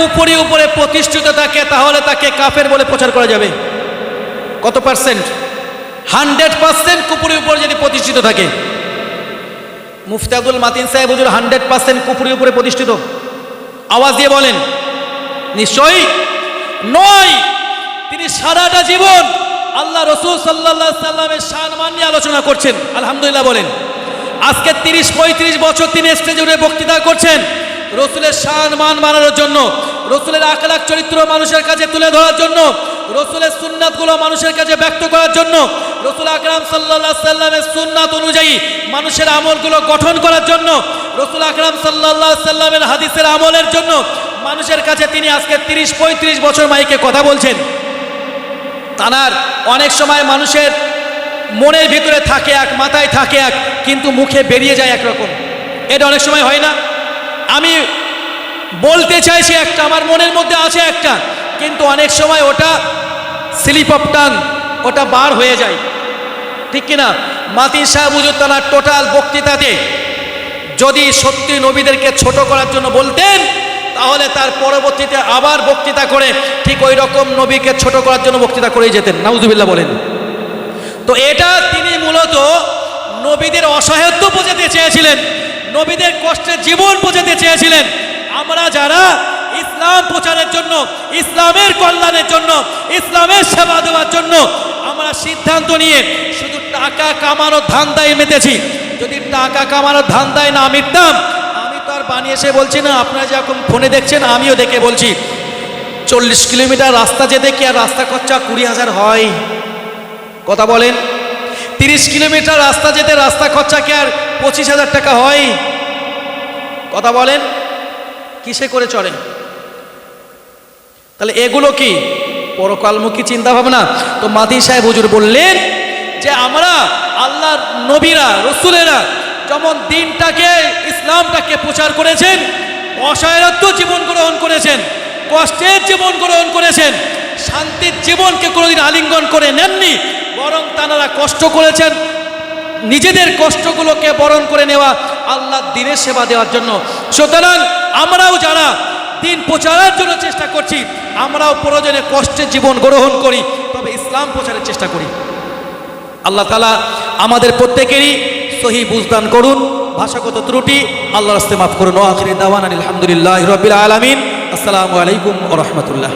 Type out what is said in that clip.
কুপুরি উপরে প্রতিষ্ঠিত থাকে, তাহলে তাকে কাফের বলে প্রচার করা যাবে। কত পার্সেন্ট হান্ড্রেড পার্সেন্ট কুপুরি উপরে যদি প্রতিষ্ঠিত থাকে। মুফতাদুল মাতিন সাহেব হুজুর হান্ড্রেড পার্সেন্ট কুপুরি উপরে প্রতিষ্ঠিত। আওয়াজ দিয়ে বলেন, নিশ্চয়ই? নয়। তিনি সারাটা জীবন আল্লাহ রসুল সাল্লাহ সাল্লামের সম্মান নিয়ে আলোচনা করছেন। আলহামদুলিল্লাহ বলেন, আজকে তিরিশ পঁয়ত্রিশ বছর তিনি স্টেজে উঠে বক্তৃতা করছেন। রসুলের শান মান মানানোর জন্য, রসুলের আখলাখ চরিত্র মানুষের কাছে তুলে ধরার জন্য, রসুলের সুন্নাতগুলো মানুষের কাছে ব্যক্ত করার জন্য, রসুল আকরাম সাল্লাহ সাল্লামের সুন্নাত অনুযায়ী মানুষের আমলগুলো গঠন করার জন্য, রসুল আকরাম সাল্লাহ সাল্লামের হাদিসের আমলের জন্য মানুষের কাছে তিনি আজকে তিরিশ পঁয়ত্রিশ বছর মাইকে কথা বলছেন। তানার অনেক সময় মানুষের মনের ভিতরে থাকে এক, মাথায় থাকে এক, কিন্তু মুখে বেরিয়ে যায় একরকম। এটা অনেক সময় হয় না? আমি বলতে চাইছি একটা, আমার মনের মধ্যে আছে একটা, কিন্তু অনেক সময় ওটা স্লিপ অফ টাং ওটা বার হয়ে যায়। ঠিক কিনা? মাতিন সাহেব তানার টোটাল বক্তৃতাতে যদি সত্যি নবীদেরকে ছোট করার জন্য বলতেন, তাহলে তার পরবর্তীতে আবার বক্তৃতা করে ঠিক ওই রকম নবীকে ছোট করার জন্য বক্তৃতা করেই যেতেন। নাউজুবিল্লাহ বলেন। তো এটা তিনি মূলত নবীদের অসহায়ত্ব বোঝাতে চেয়েছিলেন। নবীদের কষ্টের জীবন বোঝাতে চেয়েছিলেন। আমরা যারা ইসলাম প্রচারের জন্য, ইসলামের কল্যাণের জন্য, ইসলামের সেবা দেওয়ার জন্য আমরা সিদ্ধান্ত নিয়ে শুধু টাকা কামানোর ধান্দায় মেতেছি। যদি টাকা কামানোর ধান্দায় না মিটতাম, আমি তো আর বানিয়ে এসে বলছি না, আপনারা যে এখন ফোনে দেখছেন, আমিও দেখে বলছি। চল্লিশ কিলোমিটার রাস্তা যেতে কি আর রাস্তা খরচা কুড়ি হাজার হয়। কথা বলেন। তিরিশ কিলোমিটার রাস্তা যেতে রাস্তা খরচা কি আর পঁচিশ হাজার টাকা হয়? কথা বলেন, কিসে করে চলেন তাহলে এগুলো কি? পরকালমুখী চিন্তা ভাবনা তো মাদি সাহেব হুজুর বললেন যে আমরা আল্লাহ নবীরা, রসুলেরা যেমন দিনটাকে, ইসলামটাকে প্রচার করেছেন, অসহায়ত্ব জীবন গ্রহণ করেছেন, কষ্টের জীবন গ্রহণ করেছেন, শান্তির জীবনকে কোনোদিন আলিঙ্গন করে নেননি বরং তারা কষ্ট করেছেন। নিজেদের কষ্টগুলোকে বরণ করে নেওয়া আল্লাহ দিনের সেবা দেওয়ার জন্য। সুতরাং আমরাও যারা দিন প্রচারের জন্য চেষ্টা করছি, আমরাও প্রয়োজনে কষ্টের জীবন গ্রহণ করি, তবে ইসলাম প্রচারের চেষ্টা করি। আল্লাহ তালা আমাদের প্রত্যেকেরই সহি বুঝদান করুন, ভাষাগত ত্রুটি আল্লাহ রাস্তে মাফ করুন। আলহামদুলিল্লাহ রবিল আলমিন। আসসালামু আলাইকুম ও রহমতুল্লাহ।